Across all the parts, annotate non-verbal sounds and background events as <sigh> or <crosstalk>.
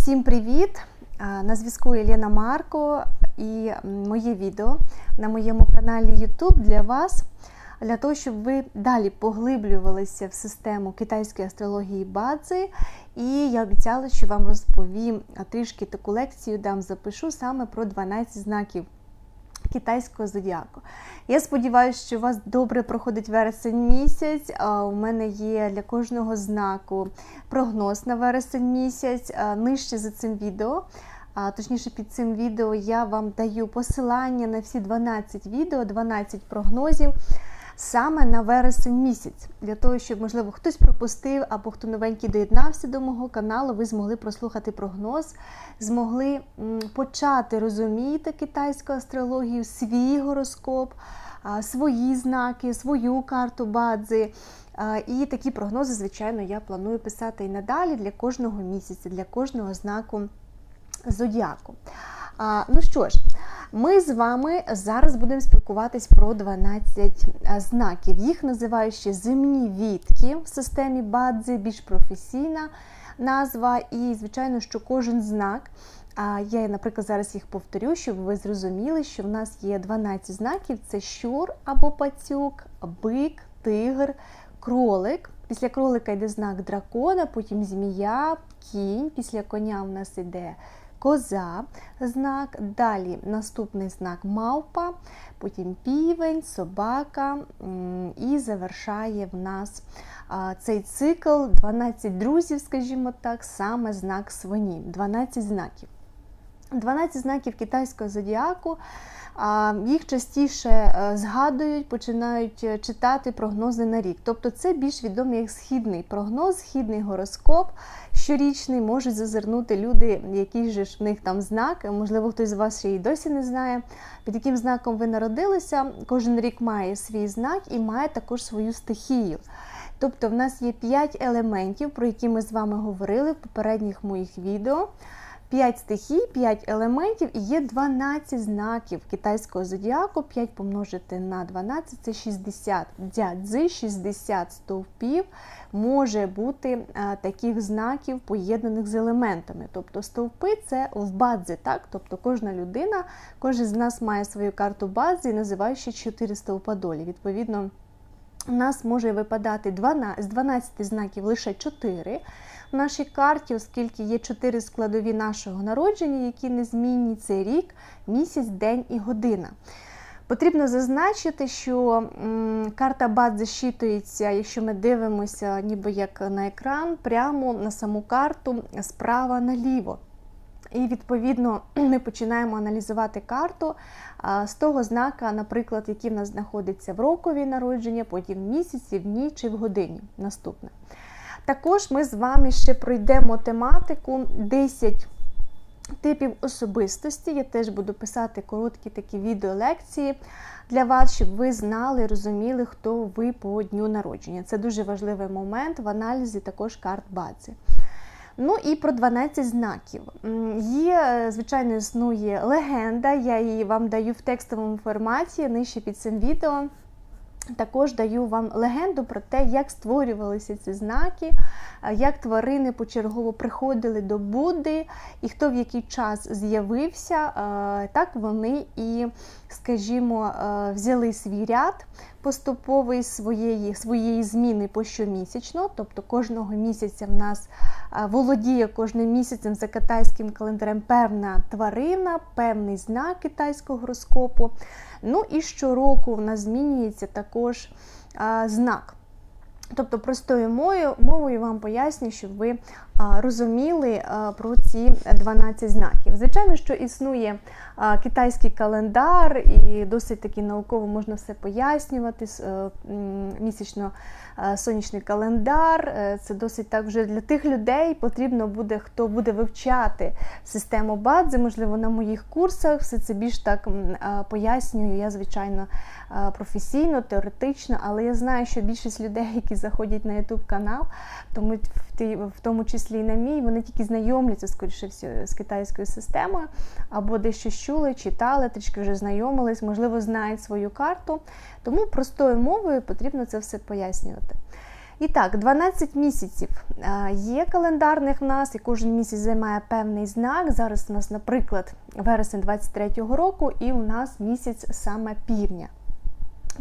Всім привіт! На зв'язку Єлена Марко і моє відео на моєму каналі YouTube для вас, для того, щоб ви далі поглиблювалися в систему китайської астрології Бадзи. І я обіцяла, що вам розповім трішки таку лекцію, дам запишу саме про 12 знаків китайського зодіаку. Я сподіваюся, що у вас добре проходить вересень місяць. У мене є для кожного знаку прогноз на вересень місяць. Нижче за цим відео. Точніше, під цим відео я вам даю посилання на всі 12 відео, 12 прогнозів саме на вересень місяць. Для того, щоб, можливо, хтось пропустив або хто новенький доєднався до мого каналу, ви змогли прослухати прогноз, змогли почати розуміти китайську астрологію, свій гороскоп, свої знаки, свою карту бадзи. І такі прогнози, звичайно, я планую писати і надалі для кожного місяця, для кожного знаку зодіаку. А, Ну що ж, ми з вами зараз будемо спілкуватись про 12 знаків. Їх називають ще земні вітки в системі Бадзи, більш професійна назва. І, звичайно, що кожен знак. А я, наприклад, зараз їх повторю, щоб ви зрозуміли, що в нас є 12 знаків: це щур або пацюк, бик, тигр, кролик. Після кролика йде знак дракона, потім змія, кінь. Після коня в нас йде коза знак. Далі наступний знак мавпа, потім півень, собака і завершає в нас цей цикл 12 друзів, скажімо так, саме знак свині. 12 знаків. 12 знаків китайського зодіаку. Їх частіше е, згадують, починають е, читати прогнози на рік. Тобто це більш відомий як східний прогноз, східний гороскоп щорічний. Можуть зазирнути люди, же ж в них там знак. Можливо, хтось з вас ще й досі не знає, під яким знаком ви народилися. Кожен рік має свій знак і має також свою стихію. Тобто, в нас є 5 елементів, про які ми з вами говорили в попередніх моїх відео. 5 стихій, 5 елементів і є 12 знаків китайського зодіаку. 5 помножити на 12 це 60 дзядзи, 60 стовпів може бути а, таких знаків, поєднаних з елементами. Тобто стовпи це в бадзі, так? Тобто кожна людина, кожен з нас має свою карту називає ще 4 стовпа долі. Відповідно, у нас може випадати 12, з 12 знаків лише 4 в нашій карті, оскільки є 4 складові нашого народження, які незмінні це рік, місяць, день і година. Потрібно зазначити, що карта баз зачитується, якщо ми дивимося, ніби як на екран, прямо на саму карту справа наліво. І відповідно ми починаємо аналізувати карту з того знака, наприклад, який в нас знаходиться в рокові народження, потім в місяці, в дні чи в годині. Наступне. Також ми з вами ще пройдемо тематику 10 типів особистості. Я теж буду писати короткі такі відеолекції для вас, щоб ви знали, розуміли, хто ви по дню народження. Це дуже важливий момент в аналізі також карт бази. Ну і про 12 знаків. Є, звичайно, існує легенда, я її вам даю в текстовому форматі нижче під цим відео. Також даю вам легенду про те, як створювалися ці знаки, е, як тварини почергово приходили до Будди, і хто в який час з'явився, е, так вони і, скажімо, е, взяли свій ряд поступовий своєї, своєї зміни по щомісячно, тобто кожного місяця в нас володіє кожним місяцем за китайським календарем певна тварина, певний знак китайського гороскопу. Ну і щороку в нас змінюється також знак. Тобто, простою мовою, мовою вам поясню, щоб ви а, розуміли а, про ці 12 знаків. Звичайно, що існує а, китайський календар, і досить таки науково можна все пояснювати. е, Місячно сонячний календар. Е, Це досить так вже для тих людей потрібно буде, хто буде вивчати систему Бадзи, можливо, на моїх курсах. Все це більш так е, пояснюю. Я, звичайно, е, професійно, теоретично, але я знаю, що більшість людей, які заходять на YouTube канал, ті- в тому числі і на мій, вони тільки знайомляться, скоріше всього, з китайською системою, або дещо чули, читали, трішки вже знайомились, можливо, знають свою карту. Тому простою мовою потрібно це все пояснювати. І так, 12 місяців е, є календарних в нас, і кожен місяць займає певний знак. Зараз у нас, наприклад, вересень 23-го року, і у нас місяць саме півня.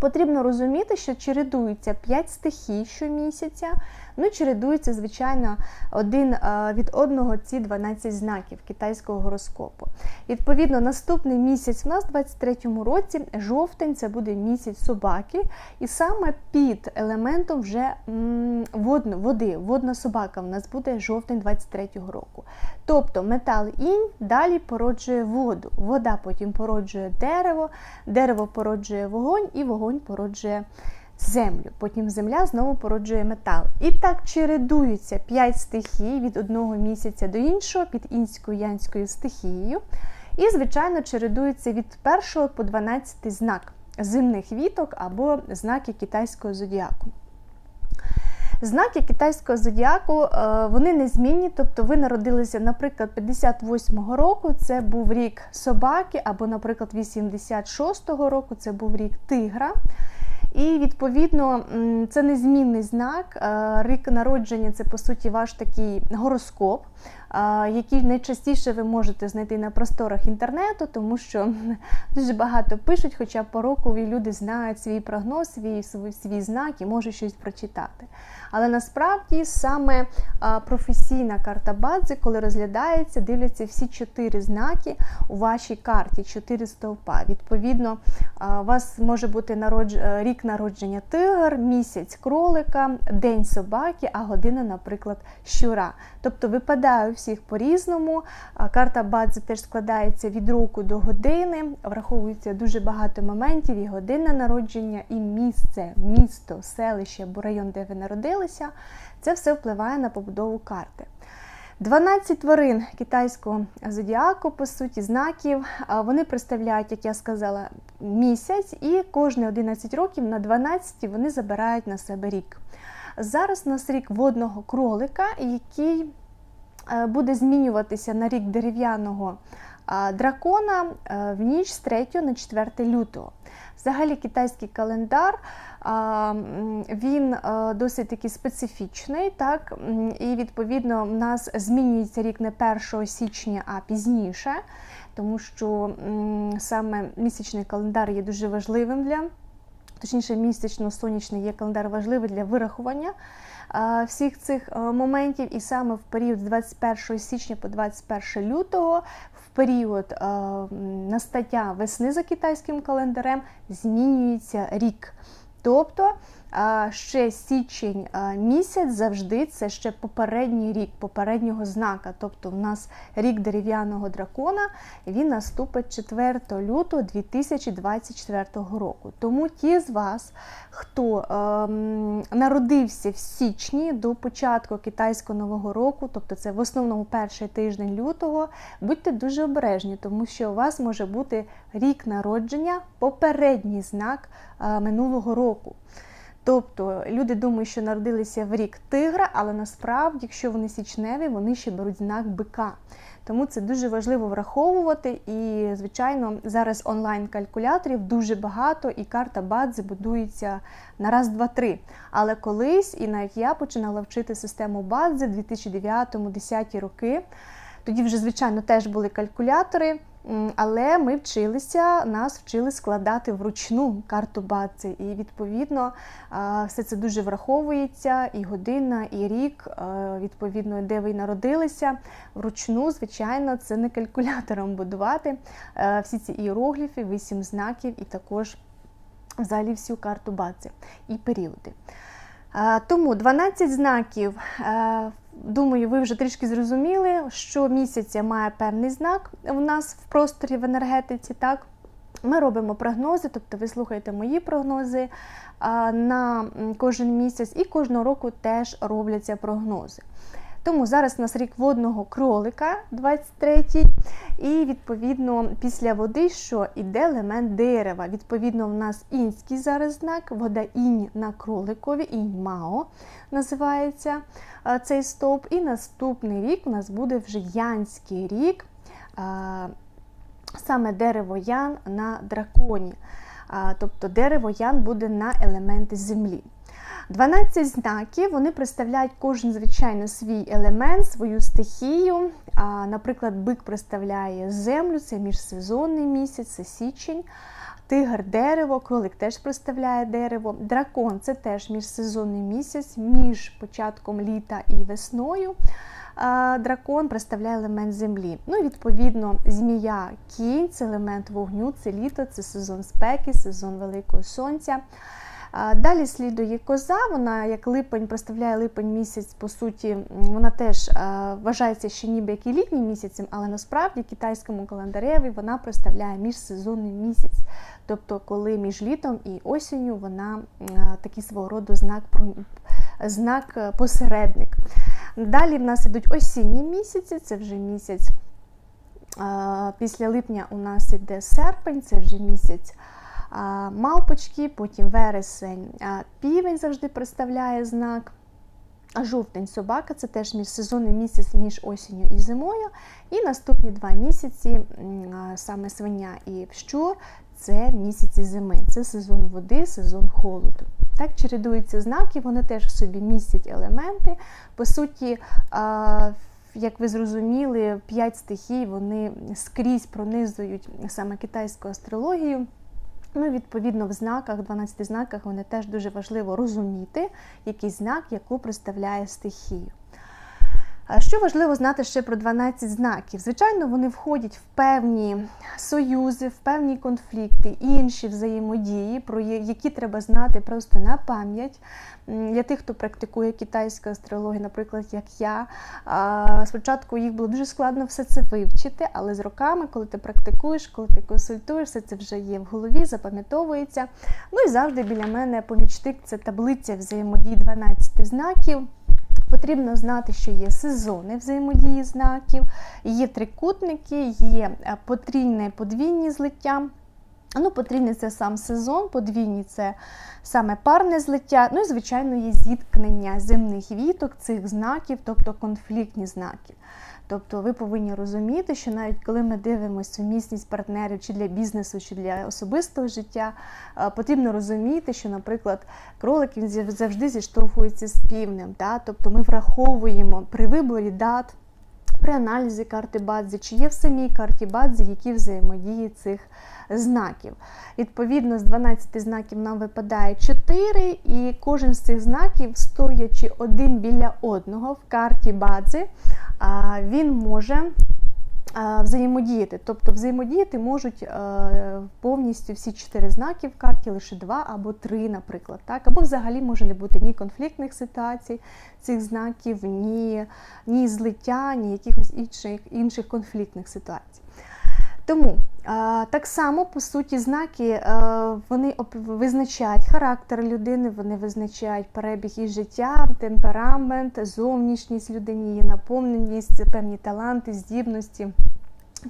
Потрібно розуміти, що чередуються 5 стихій щомісяця, ну чередуються, звичайно, один е, від одного ці 12 знаків китайського гороскопу. Відповідно, наступний місяць у нас в 23-му році, жовтень, це буде місяць собаки, і саме під елементом вже водно, води, водна собака в нас буде жовтень 23-го року. Тобто метал інь далі породжує воду, вода потім породжує дерево, дерево породжує вогонь і вогонь породжує землю. Потім земля знову породжує метал. І так чередуються 5 стихій від одного місяця до іншого під інською янською стихією. І, звичайно, чередуються від 1 по 12 знак зимних віток або знаки китайського зодіаку. Знаки китайського зодіаку е, вони незмінні, тобто ви народилися, наприклад, 58-го року це був рік собаки, або, наприклад, 86-го року це був рік тигра. І відповідно це незмінний знак. Е, рік народження це по суті ваш такий гороскоп, який найчастіше ви можете знайти на просторах інтернету, тому що <laughs> дуже багато пишуть, хоча по рокові люди знають свій прогноз, свій, свій, знак і можуть щось прочитати. Але насправді саме професійна карта Бадзи, коли розглядається, дивляться всі чотири знаки у вашій карті, чотири стовпа. Відповідно, у вас може бути народж... Е, рік народження тигр, місяць кролика, день собаки, а година, наприклад, щура. Тобто випадає у всіх по-різному. Карта Бадзи теж складається від року до години, враховується дуже багато моментів, і година народження, і місце, місто, селище або район, де ви народилися. Це все впливає на побудову карти. 12 тварин китайського зодіаку, по суті, знаків, вони представляють, як я сказала, місяць, і кожні 11 років на 12 вони забирають на себе рік. Зараз у нас рік водного кролика, який буде змінюватися на рік дерев'яного дракона е, в ніч з 3 на 4 лютого. Взагалі, китайський календар він е, досить такий специфічний, так, і відповідно в нас змінюється рік не 1 січня, а пізніше, тому що саме місячний календар є дуже важливим для, точніше, місячно-сонячний є календар важливий для вирахування всіх цих е, моментів, і саме в період з 21 січня по 21 лютого, в період е, настаття весни за китайським календарем, змінюється рік. Тобто ще січень місяць завжди це ще попередній рік, попереднього знака. Тобто в нас рік дерев'яного дракона, він наступить 4 лютого 2024 року. Тому ті з вас, хто ем, народився в січні до початку китайського нового року, тобто це в основному перший тиждень лютого, будьте дуже обережні, тому що у вас може бути рік народження, попередній знак е, минулого року. Тобто люди думають, що народилися в рік тигра, але насправді, якщо вони січневі, вони ще беруть знак бика. Тому це дуже важливо враховувати. І, звичайно, зараз онлайн-калькуляторів дуже багато, і карта Бадзи будується на раз, два, три. Але колись, і навіть я починала вчити систему Бадзи в 2009-2010 роки. Тоді вже, звичайно, теж були калькулятори. Але ми вчилися, нас вчили складати вручну карту баці. І відповідно все це дуже враховується, і година, і рік, відповідно, де ви народилися. Вручну, звичайно, це не калькулятором будувати. Всі ці іерогліфи, вісім знаків, і також взагалі всю карту баці і періоди. Тому 12 знаків. Думаю, ви вже трішки зрозуміли, що місяця має певний знак у нас в просторі в енергетиці. так? Ми робимо прогнози, тобто ви слухаєте мої прогнози на кожен місяць, і кожного року теж робляться прогнози. Тому зараз у нас рік водного кролика, 23-й, і відповідно після води, що йде елемент дерева. Відповідно, у нас інський зараз знак, вода інь на кроликові, інь мао називається цей стовп. І наступний рік у нас буде вже янський рік, саме дерево ян на драконі. Тобто дерево ян буде на елементи землі. 12 знаків вони представляють кожен, звичайно, свій елемент, свою стихію. Наприклад, бик представляє землю, це міжсезонний місяць, це січень. Тигр дерево, кролик теж представляє дерево. Дракон це теж міжсезонний місяць, між початком літа і весною. Дракон представляє елемент землі. Ну і відповідно, змія кінь це елемент вогню, це літо, це сезон спеки, сезон великого сонця. Далі слідує коза, вона як липень представляє липень місяць, по суті, вона теж вважається ще ніби як і літнім місяцем, але насправді китайському календареві вона представляє міжсезонний місяць. Тобто, коли між літом і осінню вона такий свого роду знак знак е, посередник. Далі в нас йдуть осінні місяці, це вже місяць. Після липня у нас йде серпень, це вже місяць мавпочки, потім вересень, півень завжди представляє знак. А жовтень собака це теж міжсезонний місяць між осінню і зимою. І наступні два місяці, саме свиня і щур, це місяці зими, це сезон води, сезон холоду. Так чередуються знаки, вони теж в собі містять елементи. По суті, як ви зрозуміли, п'ять стихій вони скрізь пронизують саме китайську астрологію. Ну, відповідно, в знаках, 12 знаках, вони теж дуже важливо розуміти, який знак, яку представляє стихію. Що важливо знати ще про 12 знаків? Звичайно, вони входять в певні союзи, в певні конфлікти, інші взаємодії, про які треба знати просто на пам'ять. Для тих, хто практикує китайську астрологію, наприклад, як я. Спочатку їх було дуже складно все це вивчити, але з роками, коли ти практикуєш, коли ти консультуєш, все це вже є в голові, запам'ятовується. Ну і завжди біля мене помічник це таблиця взаємодії 12 знаків. Потрібно знати, що є сезони взаємодії знаків, є трикутники, є е, потрійне подвійні злиття. Ну, Потрійне це сам сезон, подвійні це саме парне злиття. Ну і, звичайно, є зіткнення земних віток цих знаків, тобто конфліктні знаки. Тобто ви повинні розуміти, що навіть коли ми дивимося сумісність партнерів чи для бізнесу, чи для особистого життя, потрібно розуміти, що, наприклад, кролик він завжди зіштовхується з півнем. Да? Тобто ми враховуємо при виборі дат. При аналізі карти Бадзі, чи є в самій карті Бадзі, які взаємодії цих знаків. Відповідно, з 12 знаків нам випадає 4, і кожен з цих знаків, стоячи один біля одного в карті Бадзі, він може взаємодіяти. Тобто взаємодіяти можуть е, повністю всі чотири знаки в карті, лише два або три, наприклад. Так? Або взагалі може не бути ні конфліктних ситуацій цих знаків, ні ні злиття, ні якихось інших, інших конфліктних ситуацій. Тому так само, по суті, знаки вони визначають характер людини, вони визначають перебіг і життя, темперамент, зовнішність людини, її наповненість, певні таланти, здібності.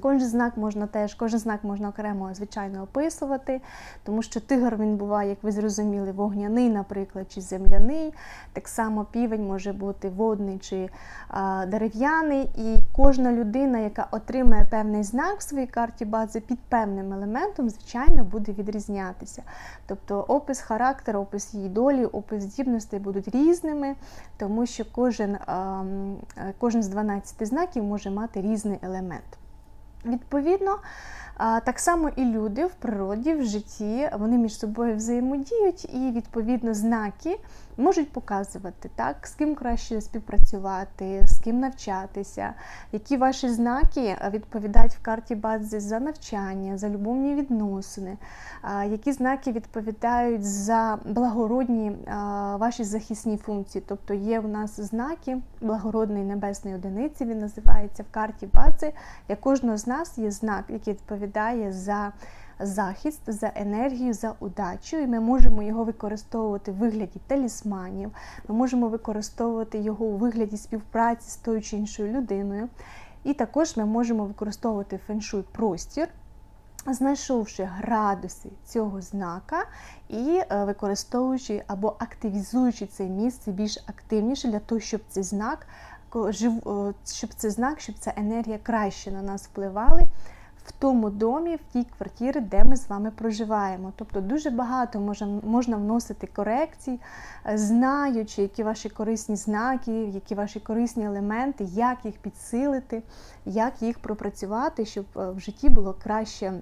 Кожен знак можна теж, кожен знак можна окремо, звичайно, описувати, тому що тигр він буває, як ви зрозуміли, вогняний, наприклад, чи земляний. Так само півень може бути водний чи а, дерев'яний. І кожна людина, яка отримає певний знак в своїй карті бази під певним елементом, звичайно, буде відрізнятися. Тобто опис характеру, опис її долі, опис здібностей будуть різними, тому що кожен, а, кожен з 12 знаків може мати різний елемент. Відповідно, так само і люди в природі, в житті, вони між собою взаємодіють, і відповідно знаки можуть показувати, так, з ким краще співпрацювати, з ким навчатися, які ваші знаки відповідають в карті бази за навчання, за любовні відносини, які знаки відповідають за благородні ваші захисні функції. Тобто є у нас знаки благородної небесної одиниці, він називається в карті бази. Для кожного з нас є знак, який відповідає за захист, за енергію, за удачу, і ми можемо його використовувати в вигляді талісманів, ми можемо використовувати його у вигляді співпраці з тою чи іншою людиною. І також ми можемо використовувати феншуй простір. Знайшовши градуси цього знака і е, використовуючи або активізуючи це місце більш активніше для того, щоб цей знак, щоб цей знак, щоб ця енергія краще на нас впливали в тому домі, в тій квартирі, де ми з вами проживаємо. Тобто дуже багато можна, можна вносити корекцій, е, знаючи, які ваші корисні знаки, які ваші корисні елементи, як їх підсилити, як їх пропрацювати, щоб е, в житті було краще.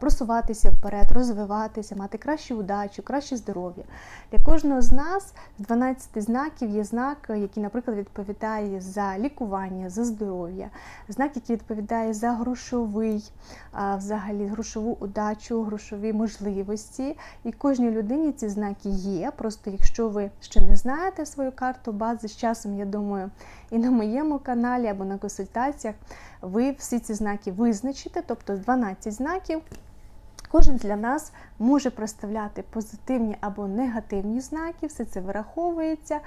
Просуватися вперед, розвиватися, мати кращу удачу, краще здоров'я. Для кожного з нас з 12 знаків є знак, який, наприклад, відповідає за лікування, за здоров'я, знак, який відповідає за грошовий, взагалі грошову удачу, грошові можливості. І кожній людині ці знаки є. Просто якщо ви ще не знаєте свою карту бази, з часом, я думаю, і на моєму каналі або на консультаціях ви всі ці знаки визначите, тобто 12 знаків. Кожен для нас може проставляти позитивні або негативні знаки, все це вираховується.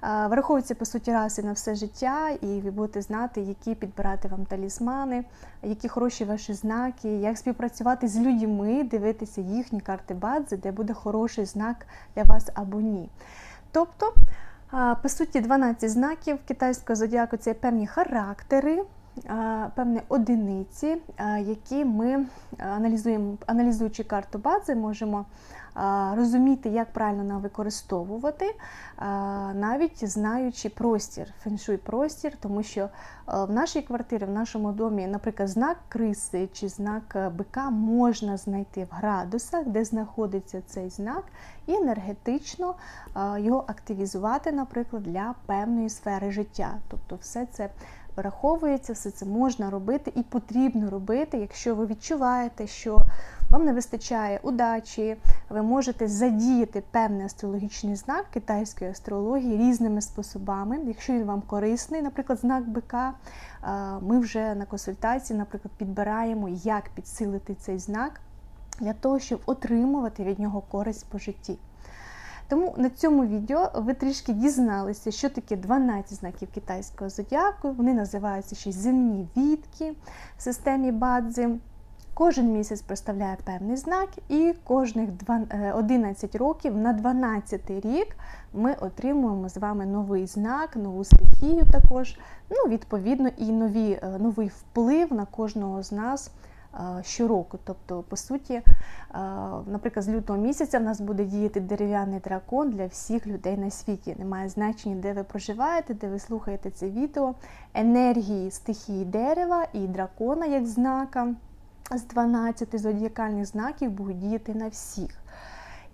А, Вираховується, по суті, раз і на все життя, і ви будете знати, які підбирати вам талісмани, які хороші ваші знаки, як співпрацювати з людьми, дивитися їхні карти бадзи, де буде хороший знак для вас або ні. Тобто, по суті, 12 знаків китайського зодіаку це певні характери, певні одиниці, які ми аналізуємо, аналізуючи карту бази, можемо розуміти, як правильно нам використовувати, навіть знаючи простір, феншуй простір, тому що в нашій квартирі, в нашому домі, наприклад, знак криси чи знак е, бика можна знайти в градусах, де знаходиться цей знак, і енергетично його активізувати, наприклад, для певної сфери життя. Тобто, все це враховується, все це можна робити і потрібно робити, якщо ви відчуваєте, що вам не вистачає удачі, ви можете задіяти певний астрологічний знак китайської астрології різними способами. Якщо він вам корисний, наприклад, знак бика, ми вже на консультації, наприклад, підбираємо, як підсилити цей знак для того, щоб отримувати від нього користь по житті. Тому на цьому відео ви трішки дізналися, що таке 12 знаків китайського зодіаку. Вони називаються ще земні відки в системі Бадзи. Кожен місяць представляє певний знак, і кожних 11 років на 12 рік ми отримуємо з вами новий знак, нову стихію також. Ну, відповідно, і нові, новий вплив на кожного з нас щороку. Тобто, по суті, наприклад, з лютого місяця в нас буде діяти дерев'яний дракон для всіх людей на світі. Немає значення, де ви проживаєте, де ви слухаєте це відео. Енергії стихії дерева і дракона як знака з 12 зодіакальних знаків будуть діяти на всіх.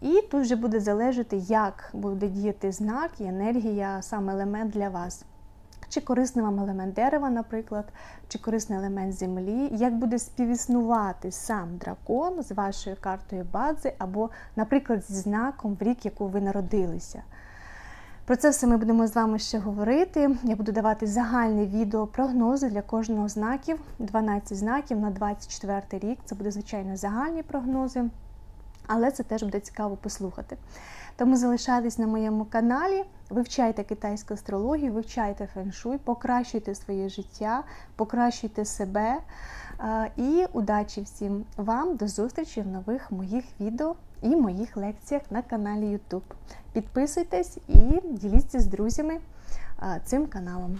І тут вже буде залежати, як буде діяти знак і енергія, сам елемент для вас. Чи корисний вам елемент дерева, наприклад, чи корисний елемент землі, як буде співіснувати сам дракон з вашою картою бази, або, наприклад, зі знаком в рік, яку ви народилися. Про це все ми будемо з вами ще говорити. Я буду давати загальне відео прогнози для кожного знаків, 12 знаків на 24 рік. Це буде, звичайно, загальні прогнози, але це теж буде цікаво послухати. Тому залишайтесь на моєму каналі, вивчайте китайську астрологію, вивчайте феншуй, покращуйте своє життя, покращуйте себе. І удачі всім вам до зустрічі в нових моїх відео і моїх лекціях на каналі YouTube. Підписуйтесь і діліться з друзями цим каналом.